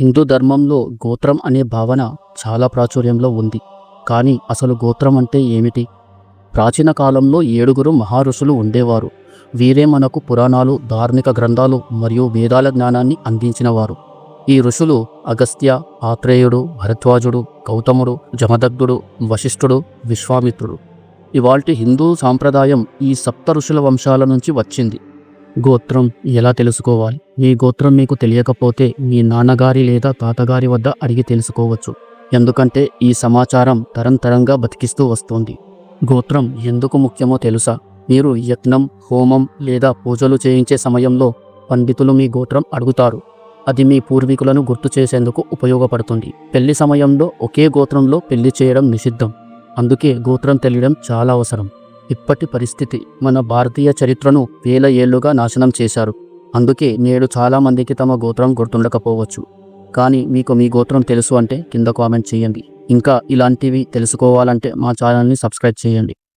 హిందూ ధర్మంలో గోత్రం అనే భావన చాలా ప్రాచుర్యంలో ఉంది. కానీ అసలు గోత్రం అంటే ఏమిటి? ప్రాచీన కాలంలో ఏడుగురు మహారుషులు ఉండేవారు. వీరే మనకు పురాణాలు ధార్మిక గ్రంథాలు మరియు వేదాల జ్ఞానాన్ని అందించినవారు. ఈ ఋషులు అగస్త్య ఆత్రేయుడు భరద్వాజుడు గౌతముడు జమదగ్ధుడు వశిష్ఠుడు విశ్వామిత్రుడు. ఇవాల్టి హిందూ సాంప్రదాయం ఈ సప్త ఋషుల వంశాల నుంచి వచ్చింది. గోత్రం ఎలా తెలుసుకోవాలి? మీ గోత్రం మీకు తెలియకపోతే మీ నాన్నగారి లేదా తాతగారి వద్ద అడిగి తెలుసుకోవచ్చు. ఎందుకంటే ఈ సమాచారం తరంతరంగా బతికిస్తూ వస్తుంది. గోత్రం ఎందుకు ముఖ్యమో తెలుసా? మీరు యత్నం హోమం లేదా పూజలు చేయించే సమయంలో పండితులు మీ గోత్రం అడుగుతారు. అది మీ పూర్వీకులను గుర్తు చేసేందుకు ఉపయోగపడుతుంది. పెళ్ళి సమయంలో ఒకే గోత్రంలో పెళ్ళి చేయడం నిషిద్ధం. అందుకే గోత్రం తెలియడం చాలా అవసరం. ఇప్పటి పరిస్థితి మన భారతీయ చరిత్రను వేల ఏళ్ళుగా నాశనం చేశారు. అందుకే నేడు చాలామందికి తమ గోత్రం గుర్తుండకపోవచ్చు. కానీ మీకు మీ గోత్రం తెలుసు అంటే కింద కామెంట్ చేయండి. ఇంకా ఇలాంటివి తెలుసుకోవాలంటే మా ఛానల్ని సబ్స్క్రైబ్ చేయండి.